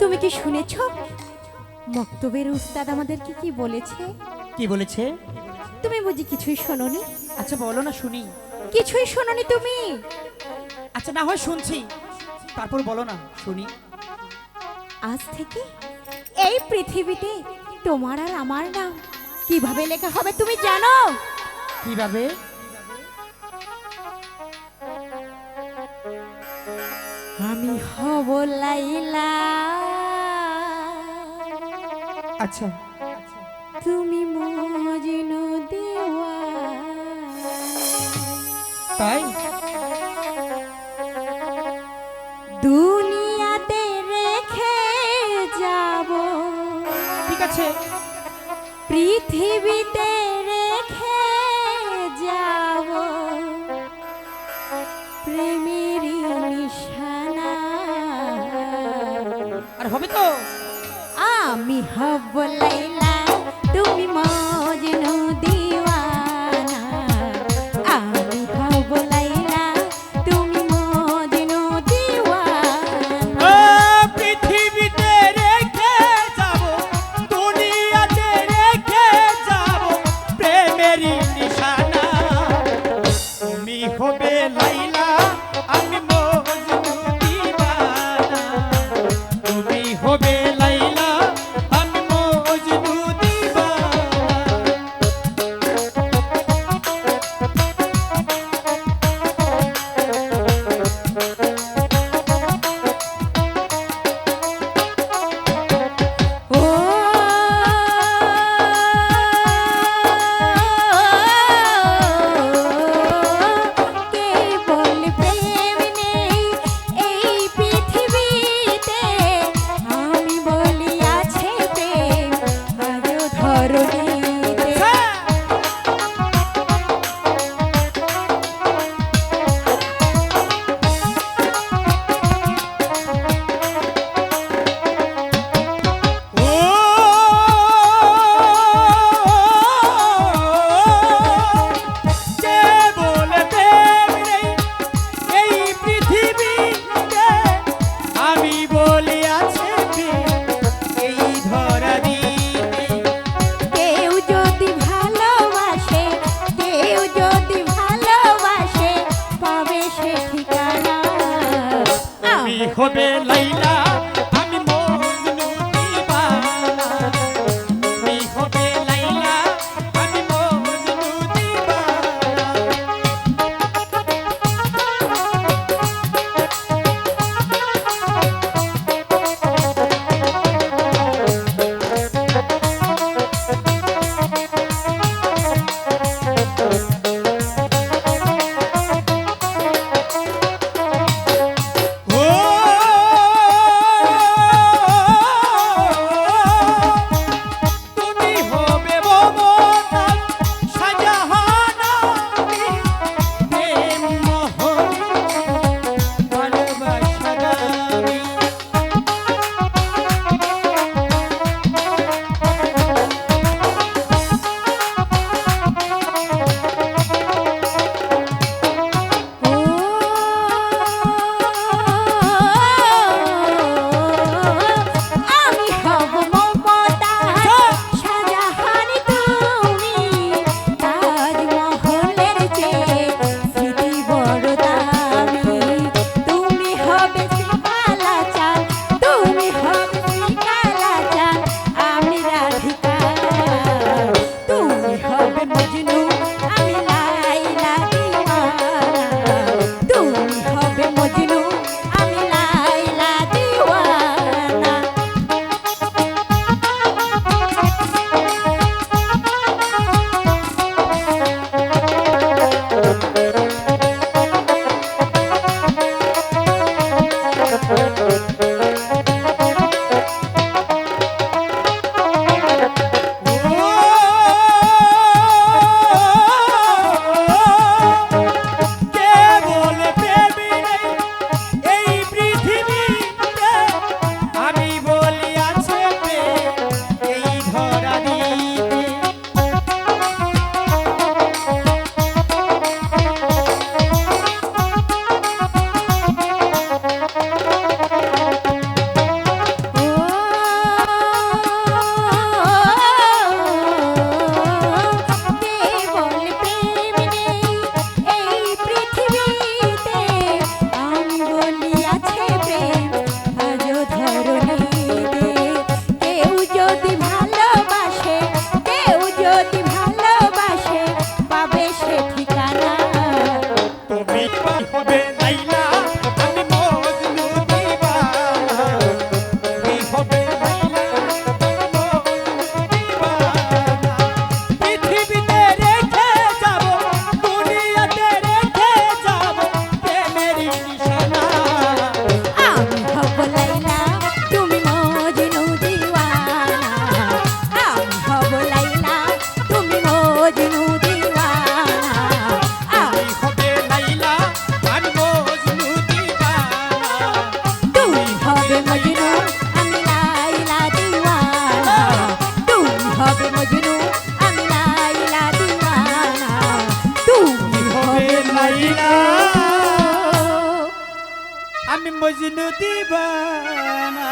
তুমি কি শুনেছ? মক্তবের উস্তাদ আমাদেরকে কি বলেছে? কি বলেছে? তুমি বুঝি কিছুই শোনোনি? আচ্ছা বলো না শুনি। কিছুই শোনোনি তুমি? আচ্ছা না হয় শুনছি। তারপর বলো না শুনি। আজ থেকে এই পৃথিবীতে তোমার আর আমার নাম কীভাবে লেখা হবে তুমি জানো? কীভাবে? আমি হব লাইলা। আচ্ছা। তুমি মজনু দেওয়া তাই? দুনিয়াতে ঠিক আছে পৃথিবীতে রেখে যাব। প্রেমের নিশানা। আর হবে তো? আমি হব লাইলা তুমি মজনু হবে লাইন লাইলা আমি মজনু দিবানা।